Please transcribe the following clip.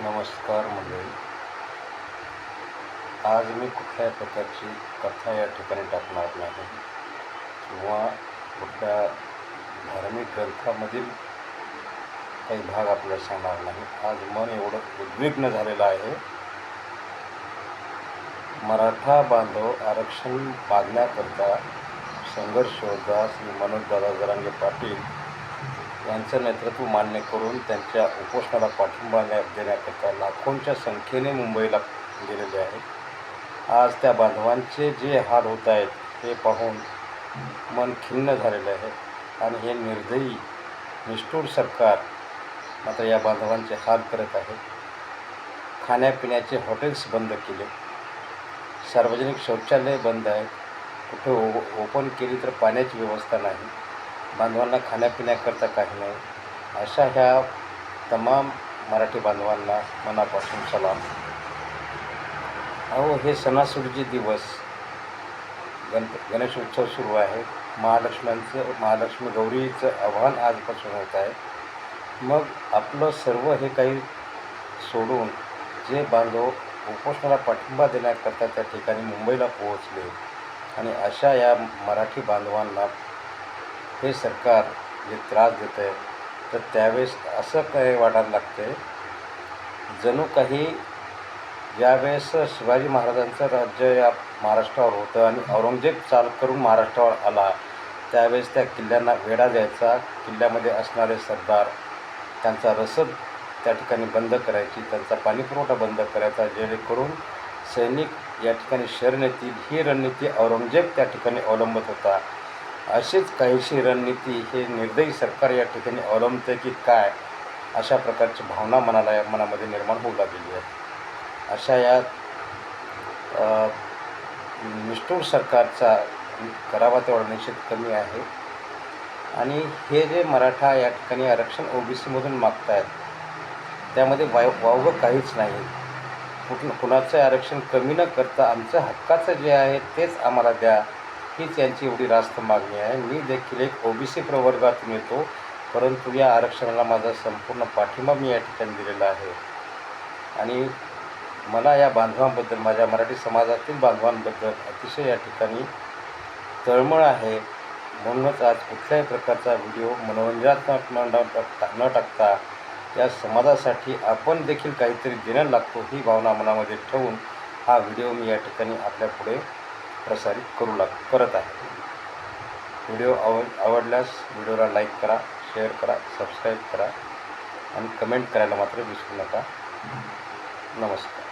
नमस्कार मंडळी. आज मी कुठल्याही प्रकारची कथा या ठिकाणी टाकणार नाही किंवा कुठल्या धार्मिक ग्रंथामधील काही भाग आपल्याला सांगणार नाही. आज मन एवढं उद्विग्न झालेलं आहे. मराठा बांधव आरक्षण मागण्याकरता संघर्ष होता श्री मनोजदादा जरांगे पाटील यांचं नेतृत्व मान्य करून त्यांच्या उपोषणाला पाठिंबा देण्याकरता लाखोंच्या संख्येने मुंबईला गेलेले आहेत. आज त्या बांधवांचे जे हाल होत आहेत हे पाहून मन खिन्न झालेलं आहे. आणि हे निर्दयी निष्ठूर सरकार मात्र या बांधवांचे हाल करत आहे. खाण्यापिण्याचे हॉटेल्स बंद केले. सार्वजनिक शौचालय बंद आहेत. कुठे ओ ओपन केली तर पाण्याची व्यवस्था नाही. बांधवांना खाण्यापिण्याकरता काही नाही. अशा ह्या तमाम मराठी बांधवांना मनापासून सलाम. अहो हे सणासुदीचे दिवस. गण गणेशोत्सव सुरू आहे. महालक्ष्म्यांचं महालक्ष्मी गौरीचं आव्हान आजपासून होत आहे. मग आपलं सर्व हे काही सोडून जे बांधव उपोषणाला पाठिंबा देण्याकरता त्या ठिकाणी मुंबईला पोहोचले आणि अशा या मराठी बांधवांना हे सरकार जे त्रास देतं आहे तर त्यावेळेस असं काही वाटायला लागतं आहे जणू काही ज्यावेळेस शिवाजी महाराजांचं राज्य या महाराष्ट्रावर होतं आणि औरंगजेब चाल करून महाराष्ट्रावर आला त्यावेळेस त्या किल्ल्यांना वेढा द्यायचा किल्ल्यामध्ये असणारे सरदार त्यांचा रसद त्या ठिकाणी बंद करायची त्यांचा पाणीपुरवठा बंद करायचा जेणेकरून सैनिक या ठिकाणी शरण येतील. ही रणनीती औरंगजेब त्या ठिकाणी अवलंबत होता. अशीच काहीशी रणनीती हे निर्दयी सरकार या ठिकाणी अवलंबते की काय? अशा प्रकारची भावना मनाला या मनामध्ये निर्माण होऊ लागलेली आहे. अशा या निष्ठूर सरकारचा करावा तेवढा निषेध कमी आहे. आणि हे जे मराठा या ठिकाणी आरक्षण ओ बी सीमधून मागतायत त्यामध्ये वाय वावगं काहीच नाही. कुठं कुणाचं आरक्षण कमी न करता आमचं हक्काचं जे आहे तेच आम्हाला द्या. हीच यांची एवढी रास्त मागणी आहे. मी देखील एक ओ बी सी प्रवर्गातून येतो परंतु या आरक्षणाला माझा संपूर्ण पाठिंबा मी या ठिकाणी दिलेला आहे. आणि मला या बांधवांबद्दल माझ्या मराठी समाजातील बांधवांबद्दल अतिशय या ठिकाणी तळमळ आहे. म्हणूनच आज कुठल्याही प्रकारचा व्हिडिओ मनोरंजनात्मक न न टाकता न टाकता या समाजासाठी आपण देखील काहीतरी देणं लागतो ही भावना मनामध्ये ठेवून हा व्हिडिओ मी या ठिकाणी आपल्यापुढे प्रसारित करू लाग करत आहे. व्हिडिओ आव आवडल्यास व्हिडिओला लाईक करा शेअर करा सबस्क्राईब करा आणि कमेंट करायला मात्र विसरू नका. नमस्कार.